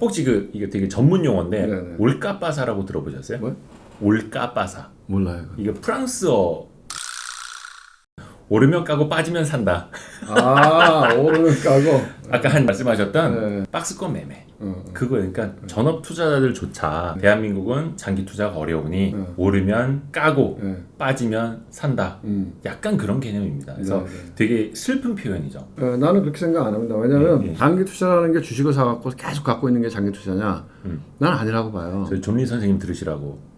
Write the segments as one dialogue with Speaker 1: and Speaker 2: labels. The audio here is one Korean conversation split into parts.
Speaker 1: 혹시 그 이게 되게 전문 용어인데
Speaker 2: 네네.
Speaker 1: 올까빠사라고 들어보셨어요?
Speaker 2: 뭐?
Speaker 1: 올까빠사.
Speaker 2: 몰라요.
Speaker 1: 이게 프랑스어 오르면 까고 빠지면 산다.
Speaker 2: 아 오르는 까고.
Speaker 1: 아까 한 말씀하셨던
Speaker 2: 네.
Speaker 1: 박스권 매매.
Speaker 2: 어,
Speaker 1: 그거 그러니까 전업 투자자들조차 대한민국은 장기 투자가 어려우니
Speaker 2: 네.
Speaker 1: 오르면 까고
Speaker 2: 네.
Speaker 1: 빠지면 산다.
Speaker 2: 음.
Speaker 1: 약간 그런 개념입니다. 그래서
Speaker 2: 네, 네.
Speaker 1: 되게 슬픈 표현이죠.
Speaker 2: 어, 나는 그렇게 생각 안 합니다. 왜냐하면
Speaker 1: 예, 예.
Speaker 2: 장기 투자라는 게 주식을 사갖고 계속 갖고 있는 게 장기 투자냐?
Speaker 1: 음.
Speaker 2: 난 아니라고 봐요.
Speaker 1: 저희 존리 선생님 들으시라고.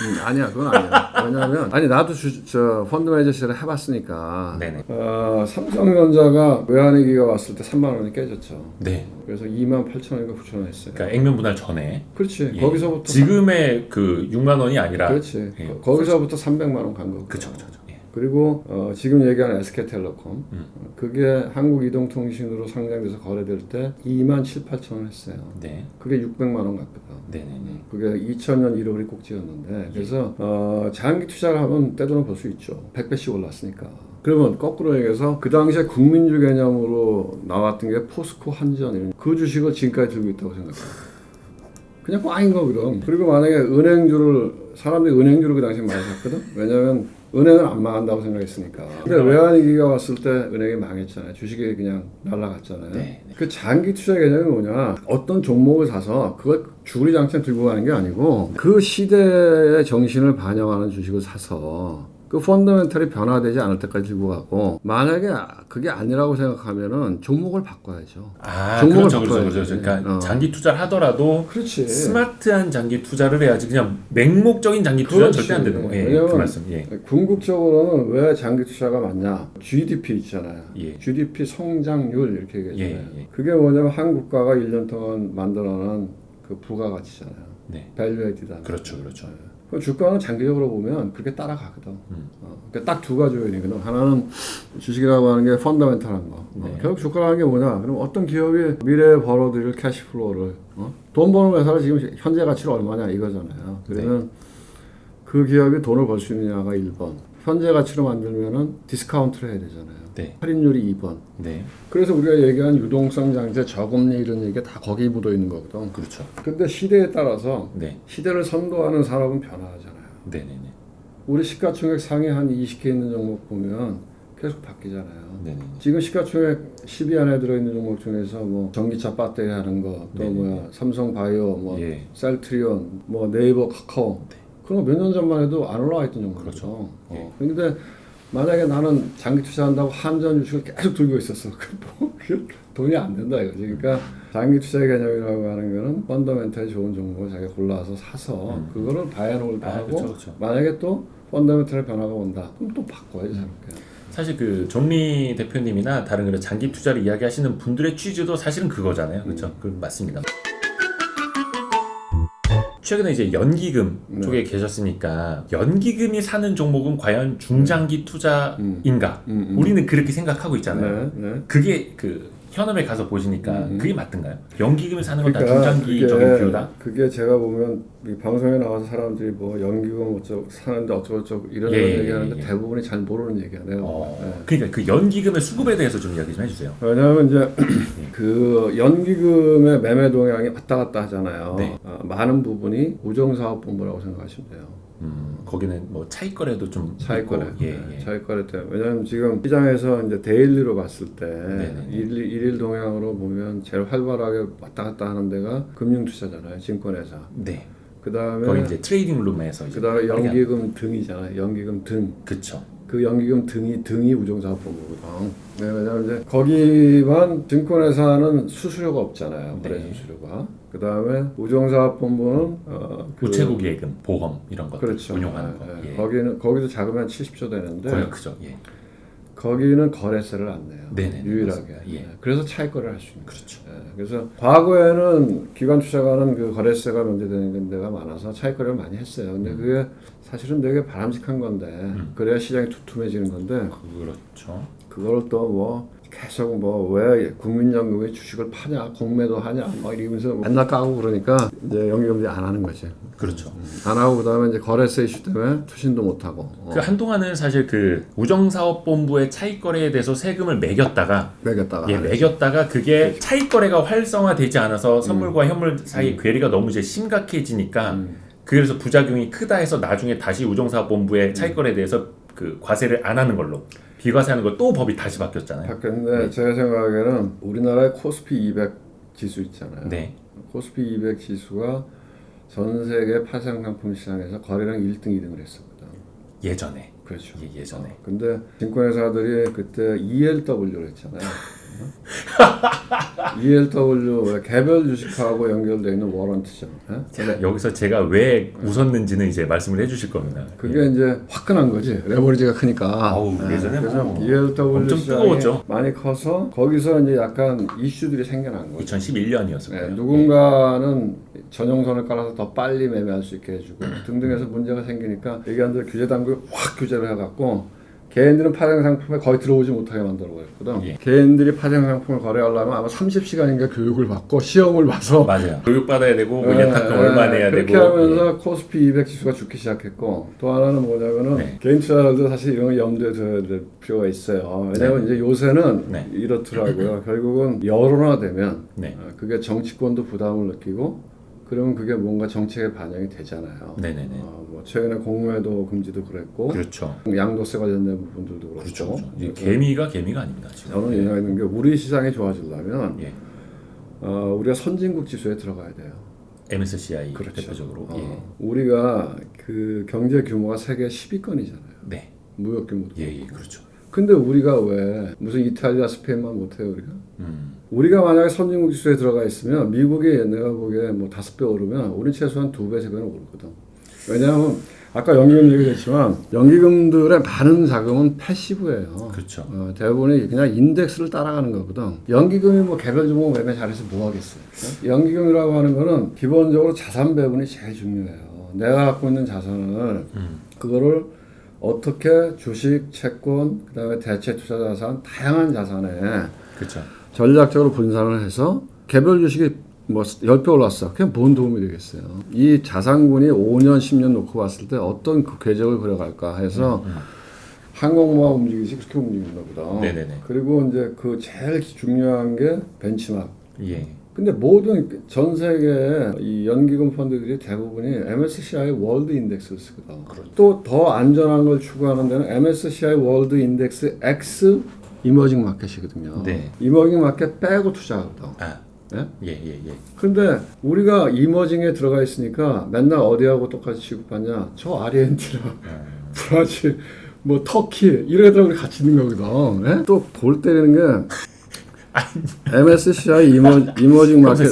Speaker 2: 음, 아니야, 그건 아니야. 왜냐하면 아니 나도 주, 저 펀드 매니저 시절에 해봤으니까.
Speaker 1: 네네.
Speaker 2: 어, 삼성전자가 외환위기가 왔을 때 3만 원이 깨졌죠.
Speaker 1: 네.
Speaker 2: 그래서 2만 8천 원인가 9천 원 했어요.
Speaker 1: 그러니까 액면 분할 전에
Speaker 2: 그렇지.
Speaker 1: 예.
Speaker 2: 거기서부터
Speaker 1: 지금의 그 6만 원이 아니라
Speaker 2: 그렇지.
Speaker 1: 예.
Speaker 2: 거- 거기서부터 300만 원 간 거고.
Speaker 1: 그쵸 그쵸. 예.
Speaker 2: 그리고 어, 지금 얘기하는 SK텔레콤
Speaker 1: 음.
Speaker 2: 어, 그게 한국이동통신으로 상장돼서 거래될 때 2만 7, 8천 원 했어요.
Speaker 1: 네.
Speaker 2: 그게 600만 원 같거든.
Speaker 1: 네네네.
Speaker 2: 그게 2000년 1월이 꼭지였는데 그래서 어, 장기 투자를 하면 떼돈을 벌 수 있죠. 100배씩 올랐으니까. 그러면 거꾸로 얘기해서 그 당시에 국민주 개념으로 나왔던 게 포스코 한전 이런 그 주식을 지금까지 들고 있다고 생각해요. 그냥 꽝인 거 그럼. 그리고 만약에 은행주를 사람들이 은행주를 그 당시에 많이 샀거든. 왜냐면 은행은 안 망한다고 생각했으니까. 근데 외환위기가 왔을 때 은행이 망했잖아요. 주식이 그냥 날라갔잖아요.
Speaker 1: 네.
Speaker 2: 그 장기 투자 개념이 뭐냐? 어떤 종목을 사서 그걸 주구리 장창 들고 가는 게 아니고 그 시대의 정신을 반영하는 주식을 사서 그 펀더멘털이 변화되지 않을 때까지 들고 가고 만약에 그게 아니라고 생각하면은 종목을 바꿔야죠.
Speaker 1: 아
Speaker 2: 종목을
Speaker 1: 그렇죠 그렇죠
Speaker 2: 바꿔야지.
Speaker 1: 그렇죠. 그러니까
Speaker 2: 어.
Speaker 1: 장기 투자를 하더라도
Speaker 2: 그렇지.
Speaker 1: 스마트한 장기 투자를 해야지 그냥 맹목적인 장기 투자는
Speaker 2: 그렇지.
Speaker 1: 절대 안 되는 거예요. 예,
Speaker 2: 왜냐면
Speaker 1: 그 말씀. 예.
Speaker 2: 궁극적으로는 왜 장기 투자가 맞냐? GDP 있잖아요.
Speaker 1: 예.
Speaker 2: GDP 성장률 이렇게 얘기하잖아요.
Speaker 1: 예, 예.
Speaker 2: 그게 뭐냐면 한 국가가 1년 동안 만들어낸 그 부가가치잖아요.
Speaker 1: 네.
Speaker 2: 밸류 에디다.
Speaker 1: 그렇죠 그렇죠.
Speaker 2: 그 주가는 장기적으로 보면 그렇게 따라가거든.
Speaker 1: 음.
Speaker 2: 어, 그러니까 딱 두 가지 요인이거든. 하나는 주식이라고 하는 게 펀더멘탈한 거. 어,
Speaker 1: 네.
Speaker 2: 결국 주가라는 게 뭐냐? 그럼 어떤 기업이 미래에 벌어들일 캐시플로우를 어? 돈 버는 회사가 지금 현재 가치가 얼마냐 이거잖아요. 그러면 그 기업이 돈을 벌 수 있느냐가 1번. 현재 가치로 만들면은 디스카운트를 해야 되잖아요.
Speaker 1: 네.
Speaker 2: 할인율이 2번.
Speaker 1: 네.
Speaker 2: 그래서 우리가 얘기한 유동성 장세, 저금리 이런 얘기가 다 거기에 묻어 있는 거거든.
Speaker 1: 그렇죠.
Speaker 2: 근데 시대에 따라서
Speaker 1: 네.
Speaker 2: 시대를 선도하는 산업은 변화하잖아요.
Speaker 1: 네 네 네.
Speaker 2: 우리 시가총액 상위 한 20개 있는 종목 보면 계속 바뀌잖아요.
Speaker 1: 네네.
Speaker 2: 지금 시가총액 10위 안에 들어있는 종목 중에서 뭐 전기차 배터리 하는 거, 또
Speaker 1: 네네.
Speaker 2: 뭐야 삼성 바이오, 뭐
Speaker 1: 예.
Speaker 2: 셀트리온, 뭐 네이버 카카오 그런 거 몇 년 전만 해도 안 올라와 있던 종목이죠.
Speaker 1: 그렇죠.
Speaker 2: 어. 근데 만약에 나는 장기 투자한다고 한전 주식을 계속 들고 있었어. 뭐 돈이 안 된다 이거지. 그러니까 장기 투자 개념이라고 하는 거는 펀더멘탈이 좋은 종목을 자기가 골라서 사서 그거를 바이앤홀드
Speaker 1: 아,
Speaker 2: 하고
Speaker 1: 그렇죠, 그렇죠.
Speaker 2: 만약에 또 펀더멘탈의 변화가 온다. 그럼 또 바꿔야지 저렇게.
Speaker 1: 사실 그 존리 대표님이나 다른 그런 장기 투자를 이야기하시는 분들의 취지도 사실은 그거잖아요. 그렇죠.
Speaker 2: 음.
Speaker 1: 그 맞습니다. 최근에 이제 연기금
Speaker 2: 네.
Speaker 1: 쪽에 계셨으니까 연기금이 사는 종목은 과연 중장기 투자인가?
Speaker 2: 음, 음.
Speaker 1: 우리는 그렇게 생각하고 있잖아요.
Speaker 2: 네, 네.
Speaker 1: 그게 그 현업에 가서 보시니까
Speaker 2: 음, 음.
Speaker 1: 그게 맞던가요? 연기금이 사는 건다
Speaker 2: 그러니까
Speaker 1: 중장기적인
Speaker 2: 그게,
Speaker 1: 비유다.
Speaker 2: 그게 제가 보면 이 방송에 나와서 사람들이 뭐 연기금 어쩌고 사는데 어쩌고 저쩌고 이런
Speaker 1: 예,
Speaker 2: 걸
Speaker 1: 예,
Speaker 2: 얘기하는데
Speaker 1: 예, 예.
Speaker 2: 대부분이 잘 모르는. 내가
Speaker 1: 어.
Speaker 2: 네.
Speaker 1: 그러니까 그 연기금의 수급에 대해서 좀 이야기 좀 해주세요.
Speaker 2: 왜냐하면 이제 그 연기금의 매매 동향이 왔다 갔다 하잖아요.
Speaker 1: 네.
Speaker 2: 어, 많은 부분이 우정사업본부라고 생각하시면 돼요.
Speaker 1: 음, 거기는 뭐 차익 거래도 좀
Speaker 2: 차익 거래.
Speaker 1: 있고, 예,
Speaker 2: 네,
Speaker 1: 예.
Speaker 2: 차익 거래 때문에. 왜냐하면 지금 시장에서 이제 데일리로 봤을 때
Speaker 1: 네네네.
Speaker 2: 일일, 일일 동향으로 보면 제일 활발하게 왔다 갔다 하는 데가 금융 투자잖아요. 증권회사.
Speaker 1: 네.
Speaker 2: 그 다음에
Speaker 1: 거기 이제 트레이딩 룸에서 이제
Speaker 2: 그 다음에
Speaker 1: 하는 게
Speaker 2: 연기금 등이잖아요. 연기금 등.
Speaker 1: 그쵸.
Speaker 2: 그 연기금 등이 등이 우정사업본부거든. 네, 왜냐하면 이제 거기만 증권회사는 수수료가 없잖아요. 거래
Speaker 1: 네.
Speaker 2: 수수료가. 그 다음에 우정사업본부는 어, 그-
Speaker 1: 우체국 예금, 보험 이런 것들
Speaker 2: 그렇죠.
Speaker 1: 운용하는 거.
Speaker 2: 네, 네.
Speaker 1: 예.
Speaker 2: 거기는 거기도 작으면 70조 되는데
Speaker 1: 거의 크죠. 예.
Speaker 2: 거기는 거래세를 안 내요.
Speaker 1: 네네,
Speaker 2: 유일하게.
Speaker 1: 예.
Speaker 2: 네, 그래서 차익거래를 할 수 있는 거죠.
Speaker 1: 그렇죠.
Speaker 2: 네, 그래서 과거에는 기관 투자가는 그 거래세가 면제되는 데가 많아서 차익거래를 많이 했어요.
Speaker 1: 음.
Speaker 2: 근데 그게 사실은 되게 바람직한 건데
Speaker 1: 음.
Speaker 2: 그래야 시장이 두툼해지는 건데
Speaker 1: 그렇죠.
Speaker 2: 그거를 또뭐 계속 뭐 왜 국민연금에 주식을 파냐 공매도 하냐 막 이러면서 맨날 까고 그러니까 이제 연기금들이 안 하는 거지
Speaker 1: 그렇죠.
Speaker 2: 안 하고 그다음에 이제 거래세 이슈 때문에 투신도 못 하고 어,
Speaker 1: 그 한동안은 사실 그 우정사업본부의 차익거래에 대해서 세금을 매겼다가
Speaker 2: 매겼다가
Speaker 1: 예. 매겼다가 그게
Speaker 2: 그렇죠.
Speaker 1: 차익거래가 활성화되지 않아서 선물과
Speaker 2: 음.
Speaker 1: 현물 사이 괴리가 너무 이제 심각해지니까 그래서 부작용이 크다 해서 나중에 다시
Speaker 2: 음.
Speaker 1: 우정사업본부의 차익거래에 대해서 그 과세를 안 하는 걸로 비과세하는 걸 또 법이 다시 바뀌었잖아요.
Speaker 2: 바뀌었는데 제가 생각하기에는 우리나라의 코스피 200 지수 있잖아요.
Speaker 1: 네.
Speaker 2: 코스피 200 지수가 전 세계 파생 상품 시장에서 거래량 1등, 2등을 했었거든.
Speaker 1: 예전에.
Speaker 2: 그렇죠.
Speaker 1: 예, 예전에.
Speaker 2: 근데 증권회사들이 그때 ELW를 했잖아요. ELW 왜 개별 주식하고 연결되어 있는 워런트죠. 예?
Speaker 1: 자, 여기서 제가 왜 웃었는지는 이제 말씀을 해주실 겁니다.
Speaker 2: 그게 이제 화끈한 거지. 레버리지가 크니까.
Speaker 1: 아우,
Speaker 2: 예,
Speaker 1: 예전에
Speaker 2: 그래서
Speaker 1: 뭐
Speaker 2: ELW
Speaker 1: 엄청 뜨거웠죠.
Speaker 2: 많이 커서 거기서 이제 약간 이슈들이 생겨난 거죠.
Speaker 1: 2011년이었을
Speaker 2: 네,
Speaker 1: 거예요.
Speaker 2: 누군가는 전용선을 깔아서 더 빨리 매매할 수 있게 해주고 등등 해서 문제가 생기니까 얘기한 규제 당국이 확 규제를 해갖고 개인들은 파생 상품에 거의 들어오지 못하게 만들어 버렸거든.
Speaker 1: 예.
Speaker 2: 개인들이 파생 상품을 거래하려면 아마 30시간인가 교육을 받고 시험을 봐서
Speaker 1: 맞아요. 교육 받아야 되고 뭐
Speaker 2: 예,
Speaker 1: 예탁금
Speaker 2: 예,
Speaker 1: 얼마 내야
Speaker 2: 그렇게
Speaker 1: 되고.
Speaker 2: 하면서 코스피 200 지수가 죽기 시작했고 또 하나는 뭐냐면은
Speaker 1: 네.
Speaker 2: 개인 투자자들도 사실 이런 거 염두에 둬야 될 필요가 있어요. 왜냐하면 이제 요새는
Speaker 1: 네.
Speaker 2: 이렇더라고요. 결국은 여론화되면
Speaker 1: 네.
Speaker 2: 어, 그게 정치권도 부담을 느끼고 그러면 그게 뭔가 정책에 반영이 되잖아요.
Speaker 1: 네네네.
Speaker 2: 어, 뭐 최근에 공매도 금지도 그랬고
Speaker 1: 그렇죠.
Speaker 2: 양도세 관련된 부분들도 그렇고
Speaker 1: 그렇죠. 그렇죠. 이제 개미가 개미가 아닙니다. 지금.
Speaker 2: 저는 얘기하는 게 우리 시장이 좋아지려면
Speaker 1: 예.
Speaker 2: 어, 우리가 선진국 지수에 들어가야 돼요.
Speaker 1: MSCI
Speaker 2: 그렇죠.
Speaker 1: 대표적으로.
Speaker 2: 어,
Speaker 1: 예.
Speaker 2: 우리가 그 경제 규모가 세계 10위권이잖아요.
Speaker 1: 네.
Speaker 2: 무역 규모도.
Speaker 1: 예, 예, 그렇죠.
Speaker 2: 근데 우리가 왜 무슨 이탈리아, 스페인만 못해요 우리가?
Speaker 1: 음.
Speaker 2: 우리가 만약에 선진국 지수에 들어가 있으면 미국이 내가 보기에 뭐 다섯 배 오르면 우리 최소한 두 배, 세 배는 오르거든. 왜냐하면 아까 연기금 얘기했지만 연기금들의 많은 자금은 패시브예요.
Speaker 1: 그렇죠.
Speaker 2: 어, 대부분이 그냥 인덱스를 따라가는 거거든. 연기금이 뭐 개별 종목 매매 잘해서 뭐 하겠어요? 어? 연기금이라고 하는 거는 기본적으로 자산 배분이 제일 중요해요. 내가 갖고 있는 자산을
Speaker 1: 음.
Speaker 2: 그거를 어떻게 주식, 채권, 그다음에 대체 투자 자산, 다양한 자산에
Speaker 1: 그렇죠.
Speaker 2: 전략적으로 분산을 해서 개별 주식이 뭐 10배 올랐어. 그게 뭔 도움이 되겠어요. 이 자산군이 5년, 10년 놓고 봤을 때 어떤 그 궤적을 그려갈까 해서
Speaker 1: 음.
Speaker 2: 항공모가 움직이지 그렇게 움직이는 거보다.
Speaker 1: 네네네.
Speaker 2: 그리고 이제 그 제일 중요한 게 벤치마크.
Speaker 1: 예.
Speaker 2: 근데 모든 전 세계 이 연기금 펀드들이 대부분이 MSCI 월드 인덱스를 쓰거든.
Speaker 1: 그렇죠.
Speaker 2: 또더 안전한 걸 추구하는 데는 MSCI 월드 인덱스 X 이머징 마켓이거든요.
Speaker 1: 네.
Speaker 2: 이머징 마켓 빼고 투자하거든.
Speaker 1: 아.
Speaker 2: 예?
Speaker 1: 예, 예, 예.
Speaker 2: 근데 우리가 이머징에 들어가 있으니까 맨날 어디하고 똑같이 취급하냐? 저 아르헨티나,
Speaker 1: 음.
Speaker 2: 브라질, 뭐 터키 이런 애들하고 같이 있는 거거든. 또볼 때리는 게 MSCI 이머, 이머징 마켓.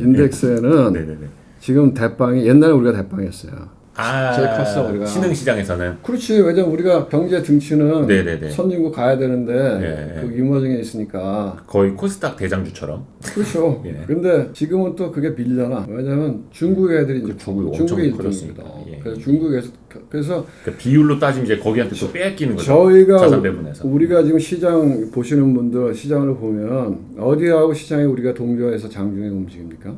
Speaker 2: 인덱스에는
Speaker 1: 예. 네네네.
Speaker 2: 지금 대빵이 옛날에 우리가 대빵했어요.
Speaker 1: 아,
Speaker 2: 제일 컸어, 우리가.
Speaker 1: 신흥 시장에서는
Speaker 2: 그렇지. 왜냐면 우리가 경제 등치는
Speaker 1: 네네네.
Speaker 2: 선진국 가야 되는데
Speaker 1: 예, 예.
Speaker 2: 그 이머징에 있으니까
Speaker 1: 거의 코스닥 대장주처럼
Speaker 2: 그렇죠.
Speaker 1: 예.
Speaker 2: 근데 지금은 또 그게 밀려나. 왜냐면 중국 애들이 이제
Speaker 1: 중국이
Speaker 2: 중국이
Speaker 1: 엄청 커졌으니까.
Speaker 2: 1등입니다.
Speaker 1: 예.
Speaker 2: 그래서 중국에서 그래서
Speaker 1: 그 비율로 따지면 이제 거기한테 또 빼앗기는 거죠.
Speaker 2: 저희가
Speaker 1: 자산 배분에서.
Speaker 2: 우리가 지금 시장 보시는 분들 시장을 보면 어디하고 시장이 우리가 동조해서 장중에 움직입니까?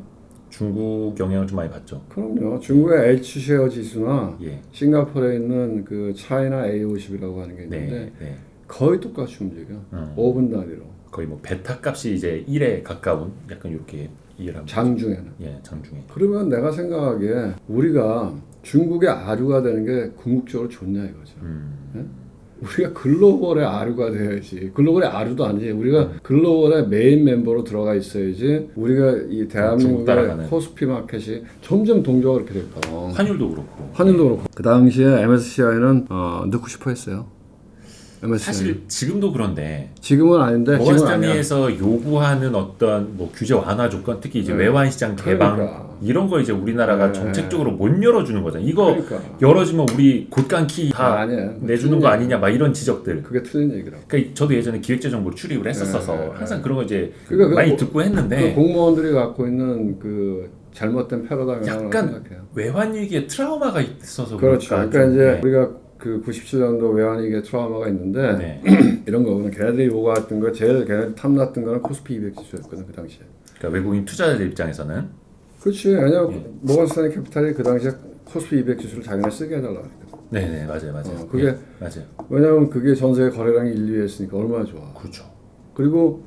Speaker 1: 중국 영향을 좀 많이 받죠.
Speaker 2: 그럼요. 중국의 H 쉐어 지수나
Speaker 1: 예.
Speaker 2: 싱가포르에 있는 그 차이나 A50이라고 하는 게 있는데
Speaker 1: 네. 네.
Speaker 2: 거의 똑같이 움직여.
Speaker 1: 음.
Speaker 2: 5분 단위로.
Speaker 1: 거의 뭐 베타 값이 이제 1에 가까운 약간 이렇게 이해를 하면
Speaker 2: 장중에는.
Speaker 1: 예, 장중에.
Speaker 2: 그러면 내가 생각하기에 우리가 중국의 아류가 되는 게 궁극적으로 좋냐 이거죠.
Speaker 1: 음.
Speaker 2: 우리가 글로벌의 아류가 돼야지. 글로벌의 아류도 아니지. 우리가 글로벌의 메인 멤버로 들어가 있어야지. 우리가 이
Speaker 1: 중국
Speaker 2: 대한민국의. 코스피 마켓이 점점 동조가 그렇게 됐다.
Speaker 1: 환율도 그렇고.
Speaker 2: 환율도 그렇고. 그 당시에 MSCI는 어, 넣고 싶어 했어요. MSCI.
Speaker 1: 사실 지금도 그런데
Speaker 2: 지금은 아닌데.
Speaker 1: 모건스탠리에서 요구하는 어떤 뭐 규제 완화 조건, 특히 이제
Speaker 2: 네.
Speaker 1: 외환 시장 개방
Speaker 2: 그러니까.
Speaker 1: 이런 거 이제 우리나라가
Speaker 2: 네.
Speaker 1: 정책적으로 못 열어주는 거잖아. 이거
Speaker 2: 그러니까.
Speaker 1: 열어주면 우리 곧간키 다
Speaker 2: 아.
Speaker 1: 내주는 거 아니냐, 막 이런 지적들.
Speaker 2: 그게 틀린 얘기라고.
Speaker 1: 그러니까 저도 예전에 기획재정부를 출입을 했었어서
Speaker 2: 네, 네,
Speaker 1: 항상 그런 거 이제
Speaker 2: 그러니까 그
Speaker 1: 많이
Speaker 2: 뭐-
Speaker 1: 듣고
Speaker 2: 그
Speaker 1: 했는데
Speaker 2: 공무원들이 갖고 있는 그 잘못된 패러다임이라고
Speaker 1: 약간
Speaker 2: 생각해요.
Speaker 1: 외환 위기에 트라우마가 있어서
Speaker 2: 그렇죠. 그러니까
Speaker 1: 좀,
Speaker 2: 이제
Speaker 1: 네.
Speaker 2: 우리가 그 97년도 외환위기에 트라우마가 있는데
Speaker 1: 네.
Speaker 2: 이런 거는 걔네들이 요구했던 거 제일 걔네들이 탐났던 거는 코스피 200 지수였거든 그 당시에.
Speaker 1: 그러니까 외국인 투자자들 입장에서는
Speaker 2: 그렇지. 왜냐면
Speaker 1: 예.
Speaker 2: 모건스탠리 캐피탈이 그 당시에 코스피 200 지수를 자기네 쓰게 해달라 그랬거든.
Speaker 1: 네네 맞아요 맞아요.
Speaker 2: 어, 그게-
Speaker 1: 예, 맞아요.
Speaker 2: 왜냐면 그게 전 세계 거래량이 1, 2위 했으니까 얼마나 좋아.
Speaker 1: 그렇죠.
Speaker 2: 그리고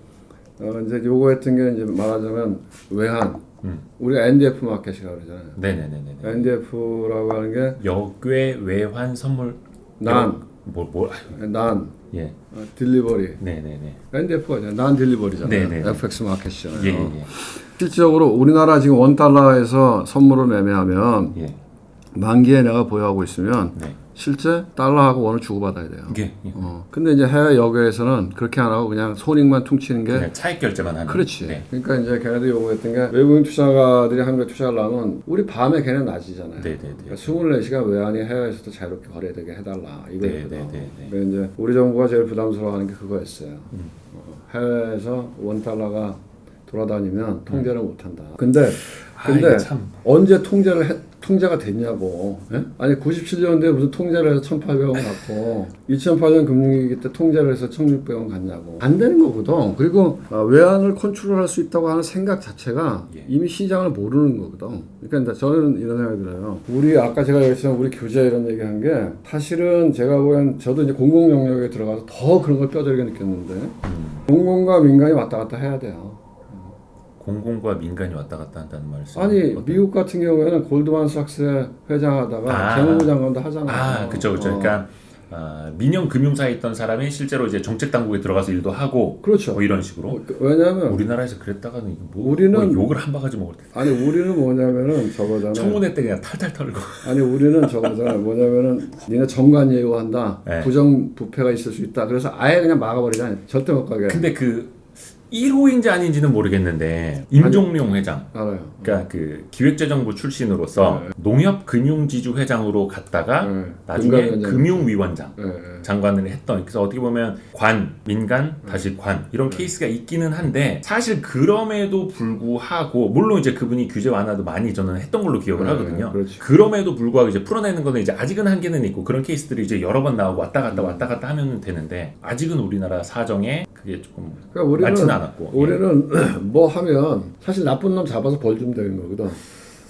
Speaker 2: 어, 이제 요거했던 게 이제 말하자면 외환.
Speaker 1: 음.
Speaker 2: 우리가 NDF 마켓이라고 그러잖아요.
Speaker 1: 네네네네.
Speaker 2: NDF라고 하는 게
Speaker 1: 역외 외환 선물
Speaker 2: 난,
Speaker 1: 뭐뭐
Speaker 2: 난,
Speaker 1: 예.
Speaker 2: 어, 딜리버리.
Speaker 1: 네네네.
Speaker 2: NDF가 이제 난 딜리버리잖아요.
Speaker 1: 네네.
Speaker 2: FX 마켓이잖아요.
Speaker 1: 예 예.
Speaker 2: 실질적으로 우리나라 지금 원 달러에서 선물을 매매하면
Speaker 1: 예. 예.
Speaker 2: 만기에 내가 보유하고 있으면
Speaker 1: 네.
Speaker 2: 실제 달러하고 원을 주고받아야 돼요.
Speaker 1: 이게 예.
Speaker 2: 어. 근데 이제 해외 여교에서는 그렇게 안 하고 그냥 손익만 퉁치는 게
Speaker 1: 그냥 차익 결제만 하는.
Speaker 2: 그렇지.
Speaker 1: 네.
Speaker 2: 그러니까 이제 걔네들이 요구했던 게 외국인 투자가들이 한국에 투자를 하면 우리 밤에 걔네 낮이잖아요.
Speaker 1: 네 네 네.
Speaker 2: 그러니까 24시간 외환이 해외에서도 자유롭게 거래되게 해달라 이거였거든.
Speaker 1: 네네 네.
Speaker 2: 근데 이제 우리 정부가 제일 부담스러워하는 게 그거였어요.
Speaker 1: 음.
Speaker 2: 어, 해외에서 원 달러가 돌아다니면 통제를 못한다. 근데
Speaker 1: 아,
Speaker 2: 근데
Speaker 1: 참.
Speaker 2: 언제 통제를 해, 통제가 됐냐고. 예? 아니 97년도에 무슨 통제를 해서 1,800원 갖고 2008년 금융위기 때 통제를 해서 1,600원 갔냐고. 안 되는 거거든. 그리고 어, 외환을 컨트롤할 수 있다고 하는 생각 자체가
Speaker 1: 예.
Speaker 2: 이미 시장을 모르는 거거든. 그러니까 저는 이런 생각이 들어요. 우리 아까 제가 얘기했지만 우리 교재 이런 얘기한 게 사실은 제가 보기엔 저도 이제 공공 영역에 들어가서 더 그런 걸 뼈저리게 느꼈는데
Speaker 1: 음.
Speaker 2: 공공과 민간이 왔다 갔다 해야 돼요.
Speaker 1: 공공과 민간이 왔다 갔다 한다는 말씀.
Speaker 2: 아니
Speaker 1: 어떤-
Speaker 2: 미국 같은 경우에는 골드만삭스 회장하다가
Speaker 1: 아.
Speaker 2: 재무부 장관도 하잖아요.
Speaker 1: 아, 그쵸, 그쵸.
Speaker 2: 어.
Speaker 1: 그러니까 아, 민영 금융사에 있던 사람이 실제로 이제 정책 당국에 들어가서 일도 하고
Speaker 2: 그렇죠.
Speaker 1: 뭐 이런 식으로.
Speaker 2: 어, 그- 왜냐하면
Speaker 1: 우리나라에서 그랬다가는 뭐,
Speaker 2: 우리는-
Speaker 1: 뭐 욕을 한 바가지 먹을 때
Speaker 2: 아니 우리는 뭐냐면은 저거잖아요.
Speaker 1: 청문회 때 그냥 탈탈 털고.
Speaker 2: 아니 우리는 저거잖아요. 뭐냐면은 니네 정관 예우한다.
Speaker 1: 네.
Speaker 2: 부정 부패가 있을 수 있다. 그래서 아예 그냥 막아버리잖아요. 절대 못 가게.
Speaker 1: 근데 그 1호인지 아닌지는 모르겠는데 임종룡 회장.
Speaker 2: 알아요.
Speaker 1: 그러니까 그 기획재정부 출신으로서 농협금융지주 회장으로 갔다가
Speaker 2: 네.
Speaker 1: 나중에
Speaker 2: 금감원장.
Speaker 1: 금융위원장
Speaker 2: 예, 예.
Speaker 1: 장관을 했던 그래서 어떻게 보면 관 민간 다시 관 이런
Speaker 2: 네.
Speaker 1: 케이스가 있기는 한데 사실 그럼에도 불구하고 물론 이제 그분이 규제 완화도 많이 저는 했던 걸로 기억을
Speaker 2: 네,
Speaker 1: 하거든요.
Speaker 2: 그렇지.
Speaker 1: 그럼에도 불구하고 이제 풀어내는 거는 이제 아직은 한계는 있고 그런 케이스들이 이제 여러 번 나오고 왔다 갔다 왔다 갔다 하면 되는데 아직은 우리나라 사정에 그게 조금
Speaker 2: 그러니까 우리는
Speaker 1: 많지는 않았고 예.
Speaker 2: 우리는 뭐 하면 사실 나쁜 놈 잡아서 벌 주면 되는 거거든.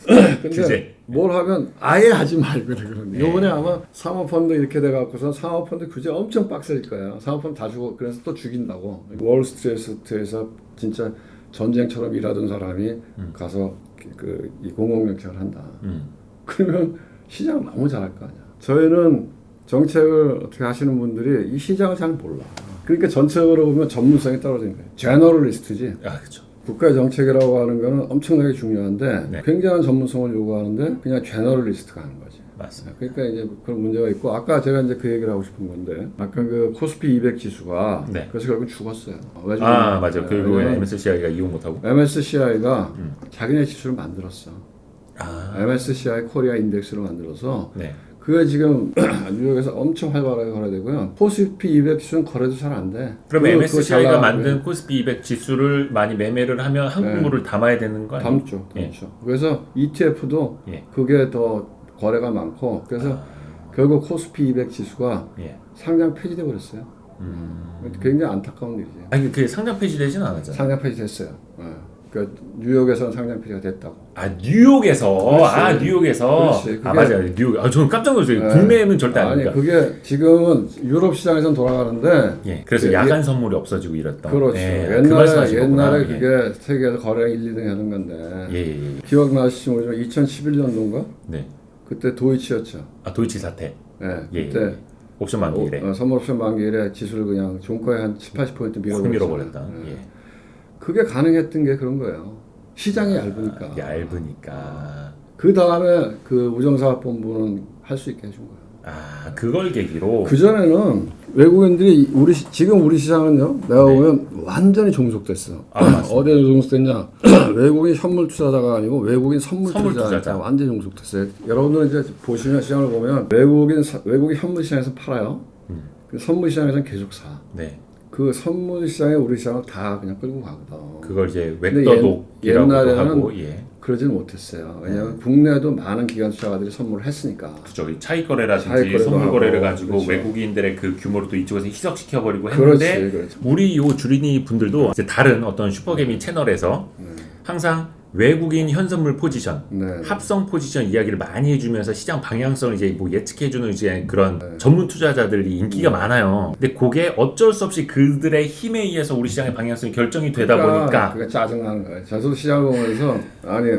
Speaker 2: 근데
Speaker 1: 규제.
Speaker 2: 뭘 하면 아예 하지 말고 그러거든.
Speaker 1: 네.
Speaker 2: 요번에 아마 사모펀드 이렇게 돼갖고서 사모펀드 규제 엄청 빡셀 거예요. 사모펀드 다 주고 그래서 또 죽인다고. 월스트리트에서 진짜 전쟁처럼 일하던 사람이 가서 그 이 공공정책을 한다.
Speaker 1: 음.
Speaker 2: 그러면 시장 너무 잘할 거 아니야. 저희는 정책을 어떻게 하시는 분들이 이 시장을 잘 몰라. 그러니까 전체적으로 보면 전문성이 떨어지는 거예요. 제너럴리스트지.
Speaker 1: 아 그렇죠.
Speaker 2: 국가의 정책이라고 하는 거는 엄청나게 중요한데
Speaker 1: 네.
Speaker 2: 굉장한 전문성을 요구하는데 그냥 제너럴리스트가 하는 거지.
Speaker 1: 맞습니다.
Speaker 2: 그러니까 이제 그런 문제가 있고 아까 제가 이제 그 얘기를 하고 싶은 건데 아까 그 코스피 200 지수가
Speaker 1: 네.
Speaker 2: 그래서 결국 죽었어요. 왜
Speaker 1: 아? 맞아요. 결국에
Speaker 2: 왜냐면
Speaker 1: MSCI가 이용 못 하고.
Speaker 2: MSCI가
Speaker 1: 음.
Speaker 2: 자기네 지수를 만들었어.
Speaker 1: 아
Speaker 2: MSCI 코리아 인덱스를 만들어서
Speaker 1: 네.
Speaker 2: 그게 지금 뉴욕에서 엄청 활발하게 거래되고요. 코스피 200 지수는 거래도 잘 안 돼.
Speaker 1: 그럼 MSCI가. 만든 코스피 200 지수를 많이 매매를 하면 한국물을 담아야 되는 거 아니에요?
Speaker 2: 담죠, 담죠. 그래서 ETF도
Speaker 1: 예.
Speaker 2: 그게 더 거래가 많고 그래서 결국 코스피 200 지수가
Speaker 1: 예.
Speaker 2: 상장 폐지돼 버렸어요.
Speaker 1: 음.
Speaker 2: 굉장히 안타까운 일이죠.
Speaker 1: 아니 그 상장 폐지되지는 않았잖아요.
Speaker 2: 상장 폐지됐어요. 예. 그 뉴욕에서는 상장 폐지가 됐다고.
Speaker 1: 아 뉴욕에서
Speaker 2: 그렇지.
Speaker 1: 아 뉴욕에서
Speaker 2: 그렇지.
Speaker 1: 아 맞아요 뉴욕 아 저는 깜짝 놀랐어요
Speaker 2: 네.
Speaker 1: 국내에는 절대
Speaker 2: 아니
Speaker 1: 아닙니다
Speaker 2: 그게 지금은 유럽 시장에서는 돌아가는데
Speaker 1: 예 그래서
Speaker 2: 그
Speaker 1: 야간 선물이 없어지고 이랬던
Speaker 2: 그렇죠.
Speaker 1: 예, 그
Speaker 2: 옛날에
Speaker 1: 거구나.
Speaker 2: 옛날에
Speaker 1: 예.
Speaker 2: 그게 세계에서 거래 1, 2등 하는 건데
Speaker 1: 예, 예, 예.
Speaker 2: 기억나실지 모르지만 2011년도인가
Speaker 1: 네.
Speaker 2: 그때 도이치였죠.
Speaker 1: 아 도이치 사태
Speaker 2: 예,
Speaker 1: 예,
Speaker 2: 그때
Speaker 1: 예. 옵션 만기일에
Speaker 2: 어, 선물 옵션 만기일에 지수를 그냥 종가에 한 7,
Speaker 1: 80%확
Speaker 2: 밀어버렸어요.
Speaker 1: 밀어버렸다
Speaker 2: 예.
Speaker 1: 예.
Speaker 2: 그게 가능했던 게 그런 거예요. 시장이 얇으니까.
Speaker 1: 아, 얇으니까
Speaker 2: 그 다음에 그 우정사업본부는 할 수 있게 해준 거예요.
Speaker 1: 아 그걸 계기로
Speaker 2: 그 전에는 외국인들이 우리 시- 지금 우리 시장은요. 내가
Speaker 1: 네.
Speaker 2: 보면 완전히 종속됐어.
Speaker 1: 아.
Speaker 2: 어디에 종속됐냐? 외국인 현물 투자자가 아니고 외국인 선물,
Speaker 1: 선물
Speaker 2: 투자자
Speaker 1: 투자자.
Speaker 2: 완전히 종속됐어요. 여러분들 이제 보시면 시장을 보면 외국인 사- 외국인 현물 시장에서 팔아요.
Speaker 1: 음.
Speaker 2: 그 선물 시장에서는 계속 사.
Speaker 1: 네
Speaker 2: 그 선물 시장에 우리 시장을 다 그냥 끌고 가거든.
Speaker 1: 그걸 이제
Speaker 2: 옛날에는
Speaker 1: 하고 예.
Speaker 2: 그러지는 못했어요. 왜냐하면 국내도 많은 기관 투자가들이 선물을 했으니까.
Speaker 1: 그죠. 이 차익 거래라든지 선물
Speaker 2: 하고,
Speaker 1: 거래를 가지고
Speaker 2: 그렇죠.
Speaker 1: 외국인들의 그 규모를 또 이쪽에서 희석시켜 버리고
Speaker 2: 그렇지,
Speaker 1: 했는데
Speaker 2: 그렇지.
Speaker 1: 우리 요 주린이 분들도 이제 다른 어떤 슈퍼개미 채널에서 항상 외국인 현선물 포지션,
Speaker 2: 네.
Speaker 1: 합성 포지션 이야기를 많이 해주면서 시장 방향성을 이제 뭐 예측해주는 이제 그런
Speaker 2: 네.
Speaker 1: 전문 투자자들이 인기가 많아요. 근데 그게 어쩔 수 없이 그들의 힘에 의해서 우리 시장의 방향성이 결정이 되다 보니까
Speaker 2: 그게 짜증나는 거예요. 저도 시장을 보면서 아니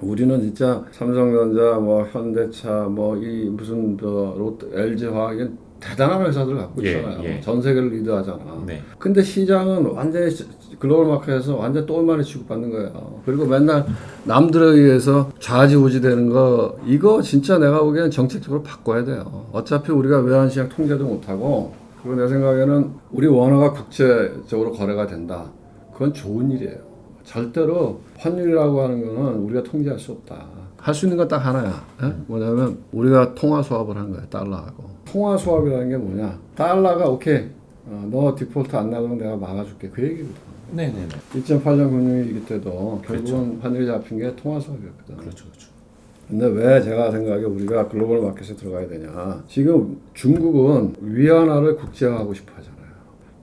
Speaker 2: 우리는 진짜 삼성전자, 뭐 현대차, 뭐 이 무슨 뭐 롯데, LG화학 대단한 회사들 갖고
Speaker 1: 예,
Speaker 2: 있잖아요.
Speaker 1: 예.
Speaker 2: 전 세계를 리드하잖아.
Speaker 1: 네.
Speaker 2: 근데 시장은 완전히 시- 글로벌 마켓에서 완전 똘마니 취급받는 거예요. 그리고 맨날 남들에 의해서 좌지우지 되는 거 이거 진짜 내가 보기에는 정책적으로 바꿔야 돼요. 어차피 우리가 외환시장 통제도 못하고 그리고 내 생각에는 우리 원화가 국제적으로 거래가 된다. 그건 좋은 일이에요. 절대로 환율이라고 하는 거는 우리가 통제할 수 없다. 할 수 있는 건 딱 하나야. 예? 뭐냐면 우리가 통화 수합을 하는 거야. 달러하고. 통화 수합이라는 게 뭐냐? 달러가 오케이. 어, 너 디폴트 안 나가면 내가 막아줄게. 그 얘기거든.
Speaker 1: 네네네.
Speaker 2: 2008년 금융위기 때도 결국은 환율이 잡힌 게 통화 수합이었거든.
Speaker 1: 그렇죠, 그렇죠.
Speaker 2: 근데 왜 제가 생각에 우리가 글로벌 마켓에 들어가야 되냐? 지금 중국은 위안화를 국제화하고 싶어 하잖아요.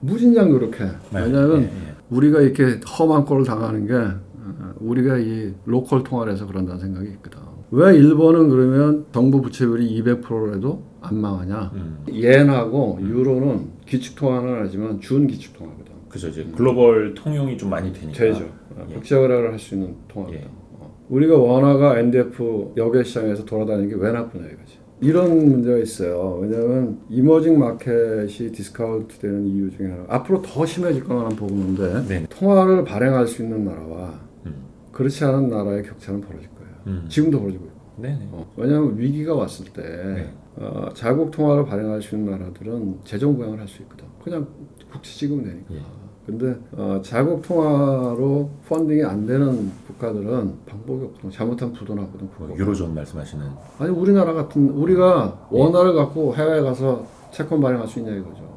Speaker 2: 무진장 노력해.
Speaker 1: 네,
Speaker 2: 왜냐하면
Speaker 1: 예, 예.
Speaker 2: 우리가 이렇게 험한 꼴을 당하는 게 어, 우리가 이 로컬 통화를 해서 그런다는 생각이 있거든. 왜 일본은 그러면 정부 부채율이 200%라도 안 망하냐?
Speaker 1: 음.
Speaker 2: 엔하고 유로는 기축 통화는 하지만 준 기축 통화거든.
Speaker 1: 그죠 이제 글로벌 통용이 좀 많이 되니까
Speaker 2: 되죠. 어,
Speaker 1: 예.
Speaker 2: 국제거래를 할 수 있는 통화거든.
Speaker 1: 예.
Speaker 2: 어. 우리가 원화가 NDF 역외 시장에서 돌아다니는 게 왜 나쁘냐 이거지. 이런 문제가 있어요. 왜냐하면 이머징 마켓이 디스카운트 되는 이유 중에 하나. 앞으로 더 심해질 거만 보고 있는데
Speaker 1: 네.
Speaker 2: 통화를 발행할 수 있는 나라와
Speaker 1: 음.
Speaker 2: 그렇지 않은 나라의 격차는 벌어질 거예요.
Speaker 1: 음.
Speaker 2: 지금도 벌어지고 있고.
Speaker 1: 네네.
Speaker 2: 어, 왜냐하면 위기가 왔을 때
Speaker 1: 네.
Speaker 2: 어, 자국 통화를 발행할 수 있는 나라들은 재정 부양을 할 수 있거든. 그냥 국채 찍으면 되니까.
Speaker 1: 예.
Speaker 2: 근데 어, 자국 통화로 펀딩이 안 되는 국가들은 방법이 없거든. 잘못하면 부도나거든.
Speaker 1: 뭐. 유로존 말씀하시는
Speaker 2: 아니 우리나라 같은 우리가 원화를 갖고 해외에 가서 채권 발행할 수 있냐 이거죠.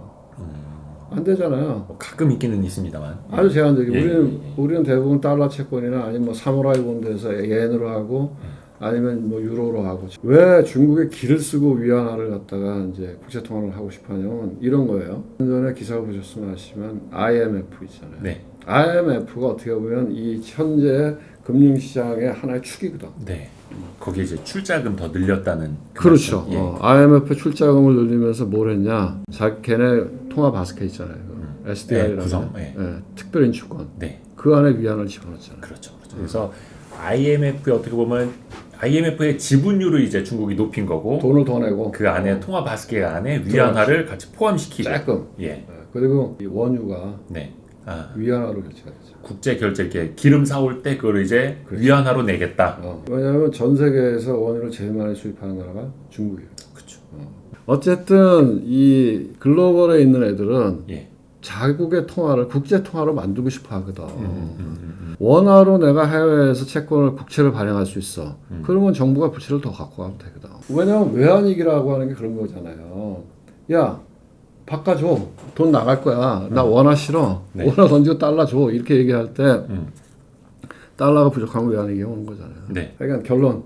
Speaker 2: 안 되잖아요.
Speaker 1: 뭐 가끔 있기는 있습니다만
Speaker 2: 아주 제한적이.
Speaker 1: 예,
Speaker 2: 우리는
Speaker 1: 예, 예.
Speaker 2: 우리는 대부분 달러 채권이나 아니면 뭐 사무라이 본드에서 엔으로 하고 아니면 뭐 유로로 하고 왜 중국에 기를 쓰고 위안화를 갖다가 이제 국제 통화를 하고 싶어하냐면 이런 거예요. 전에 기사를 보셨으면 아시지만 IMF 있잖아요.
Speaker 1: 네.
Speaker 2: IMF가 어떻게 보면 이 현재 금융 시장의 하나의 축이거든.
Speaker 1: 네. 거기에 이제 출자금 더 늘렸다는 그
Speaker 2: 그렇죠.
Speaker 1: 말씀. 예.
Speaker 2: 어, IMF 출자금을 늘리면서 뭘 했냐? 자, 걔네 통화 바스켓 있잖아요. 그
Speaker 1: 네,
Speaker 2: SDI라는
Speaker 1: 구성. 예.
Speaker 2: 특별 인축권.
Speaker 1: 네.
Speaker 2: 그 안에 위안을 집어넣었잖아요.
Speaker 1: 그렇죠. 그렇죠. 그래서 IMF에 어떻게 보면 IMF의 지분율을 이제 중국이 높인 거고
Speaker 2: 돈을 더 내고
Speaker 1: 그 안에 통화 바스켓 안에 위안화를 같이 포함시키죠.
Speaker 2: 조금.
Speaker 1: 예.
Speaker 2: 네. 그리고 이 원유가
Speaker 1: 네. 아,
Speaker 2: 위안화로 결제가 되죠.
Speaker 1: 국제 결제 이렇게 기름 사올 때 그걸 이제 위안화로 내겠다.
Speaker 2: 어. 왜냐하면 전 세계에서 원유를 제일 많이 수입하는 나라가 중국이에요.
Speaker 1: 그렇죠.
Speaker 2: 어 쨌든 이 글로벌에 있는 애들은
Speaker 1: 예.
Speaker 2: 자국의 통화를 국제 통화로 만들고 싶어 하거든.
Speaker 1: 음, 음,
Speaker 2: 원화로 내가 해외에서 채권을 국채를 발행할 수 있어.
Speaker 1: 음.
Speaker 2: 그러면 정부가 부채를 더 갖고 가면 되거든. 왜냐하면 외환위기라고 하는 게 그런 거잖아요. 야, 바꿔줘. 돈 나갈 거야. 나 원화 싫어.
Speaker 1: 네.
Speaker 2: 원화 던지고 달러 줘. 이렇게 얘기할 때
Speaker 1: 음.
Speaker 2: 달러가 부족하면 외환 위기가 오는 거잖아요.
Speaker 1: 네.
Speaker 2: 그러니까 결론,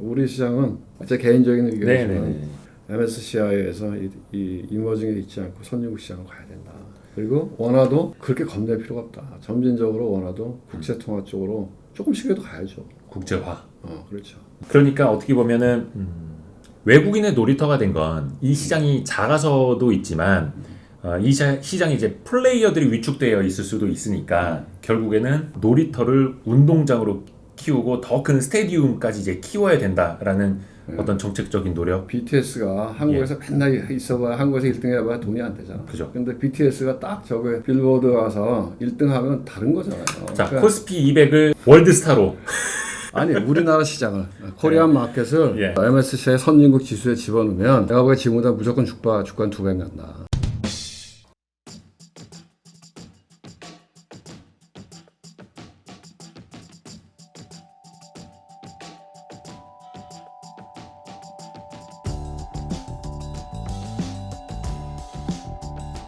Speaker 2: 우리 시장은 제 개인적인
Speaker 1: 네, 네,
Speaker 2: 의견이지만
Speaker 1: 네.
Speaker 2: MSCI에서 이, 이 이머징에 있지 않고 선진국 시장을 가야 된다. 그리고 원화도 그렇게 겁낼 필요가 없다. 점진적으로 원화도 국제 통화 쪽으로 조금씩이라도 가야죠.
Speaker 1: 국제화.
Speaker 2: 어, 그렇죠.
Speaker 1: 그러니까 어떻게 보면은 음, 외국인의 놀이터가 된 건 이 시장이 작아서도 있지만 어, 이 자- 시장에 이제 플레이어들이 위축되어 있을 수도 있으니까 결국에는 놀이터를 운동장으로 키우고 더 큰 스테디움까지 이제 키워야 된다라는 어떤 정책적인 노력.
Speaker 2: BTS가 한국에서 맨날 있어봐야 한국에서 1등 해봐야 돈이 안 되잖아.
Speaker 1: 예. 그죠.
Speaker 2: 근데 BTS가 딱 저거 빌보드 가서 1등 하면 다른 거잖아요.
Speaker 1: 자
Speaker 2: 그러니까
Speaker 1: 코스피 200을 월드스타로
Speaker 2: 아니 우리나라 시장을 코리안 마켓을
Speaker 1: 예.
Speaker 2: MSCI 선진국 지수에 집어넣으면 내가 보기에 지금보다 무조건 주가 주가 두 배 간다.